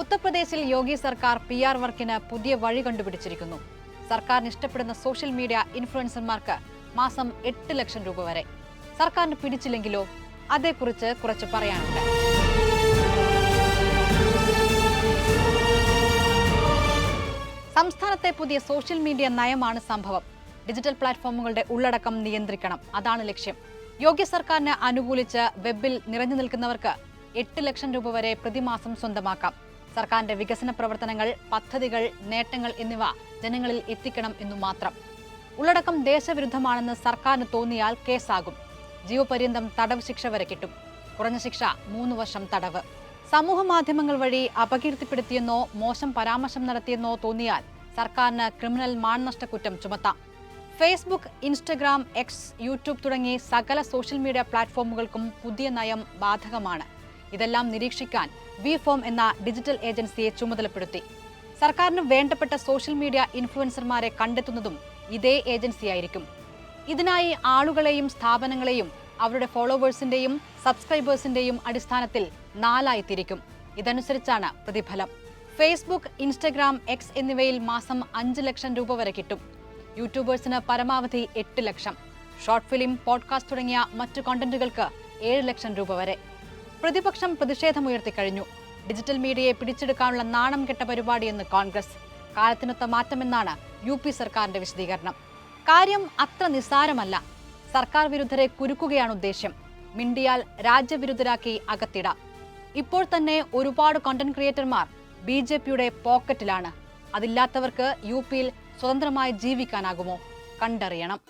ഉത്തർപ്രദേശിൽ യോഗി സർക്കാർ P R വർക്കിന് പുതിയ വഴി കണ്ടുപിടിച്ചിരിക്കുന്നു. സർക്കാരിന് ഇഷ്ടപ്പെടുന്ന സോഷ്യൽ മീഡിയ ഇൻഫ്ലുവൻസർമാർക്ക് മാസം എട്ട് ലക്ഷം രൂപ വരെ. സർക്കാരിന് പിടിച്ചില്ലെങ്കിലോ? അതേക്കുറിച്ച് കുറച്ച് പറയാനുണ്ട്. സംസ്ഥാനത്തെ പുതിയ സോഷ്യൽ മീഡിയ നയമാണ് സംഭവം. ഡിജിറ്റൽ പ്ലാറ്റ്ഫോമുകളുടെ ഉള്ളടക്കം നിയന്ത്രിക്കണം. അതാണ് ലക്ഷ്യം. യോഗ്യ സർക്കാരിനെ അനുകൂലിച്ച് വെബിൽ നിറഞ്ഞു നിൽക്കുന്നവർക്ക് എട്ട് ലക്ഷം രൂപ വരെ പ്രതിമാസം സ്വന്തമാക്കാം. സർക്കാരിന്റെ വികസന പ്രവർത്തനങ്ങൾ പദ്ധതികൾ നേട്ടങ്ങൾ എന്നിവ ജനങ്ങളിൽ എത്തിക്കണം എന്നു മാത്രം. ഉള്ളടക്കം ദേശവിരുദ്ധമാണെന്ന് സർക്കാരിന് തോന്നിയാൽ കേസാകും. ജീവപര്യന്തം തടവ് ശിക്ഷ വരെ കിട്ടും. കുറഞ്ഞ ശിക്ഷ മൂന്ന് വർഷം തടവ്. സമൂഹ മാധ്യമങ്ങൾ വഴി അപകീർത്തിപ്പെടുത്തിയെന്നോ മോശം പരാമർശം നടത്തിയെന്നോ തോന്നിയാൽ സർക്കാരിന് ക്രിമിനൽ മാനനഷ്ടക്കുറ്റം ചുമത്താം. ഫേസ്ബുക്ക് ഇൻസ്റ്റഗ്രാം എക്സ് യൂട്യൂബ് തുടങ്ങി സകല സോഷ്യൽ മീഡിയ പ്ലാറ്റ്ഫോമുകൾക്കും പുതിയ നയം ബാധകമാണ്. ഇതെല്ലാം നിരീക്ഷിക്കാൻ വി ഫോം എന്ന ഡിജിറ്റൽ ഏജൻസിയെ ചുമതലപ്പെടുത്തി. സർക്കാരിന് വേണ്ടപ്പെട്ട സോഷ്യൽ മീഡിയ ഇൻഫ്ലുവൻസർമാരെ കണ്ടെത്തുന്നതും ഇതേ ഏജൻസിയായിരിക്കും. ഇതിനായി ആളുകളെയും സ്ഥാപനങ്ങളെയും അവരുടെ ഫോളോവേഴ്സിന്റെയും സബ്സ്ക്രൈബേഴ്സിന്റെയും അടിസ്ഥാനത്തിൽ നാലായി തിരിക്കും ഇതനുസരിച്ചാണ് പ്രതിഫലം. ഫേസ്ബുക്ക് ഇൻസ്റ്റഗ്രാം എക്സ് എന്നിവയിൽ മാസം അഞ്ച് ലക്ഷം രൂപ വരെ കിട്ടും. യൂട്യൂബേഴ്സിന് പരമാവധി എട്ട് ലക്ഷം. ഷോർട്ട് ഫിലിം പോഡ്കാസ്റ്റ് തുടങ്ങിയ മറ്റു കണ്ടന്റുകൾക്ക് ഏഴ് ലക്ഷം രൂപ വരെ. പ്രതിപക്ഷം പ്രതിഷേധമുയർത്തിക്കഴിഞ്ഞു ഡിജിറ്റൽ മീഡിയയെ പിടിച്ചെടുക്കാനുള്ള നാണം കെട്ട പരിപാടിയെന്ന് കോൺഗ്രസ്. കാലത്തിനൊത്ത മാറ്റമെന്നാണ് യു പി സർക്കാരിന്റെ വിശദീകരണം. കാര്യം അത്ര നിസ്സാരമല്ല. സർക്കാർ വിരുദ്ധരെ കുരുക്കുകയാണ് ഉദ്ദേശ്യം. മിണ്ടിയാൽ രാജ്യവിരുദ്ധരാക്കി അകത്തിടാം. ഇപ്പോൾ തന്നെ ഒരുപാട് കണ്ടന്റ് ക്രിയേറ്റർമാർ ബി ജെ പിയുടെ പോക്കറ്റിലാണ്. അതില്ലാത്തവർക്ക് യു പിയിൽ സ്വതന്ത്രമായി ജീവിക്കാനാകുമോ? കണ്ടറിയണം.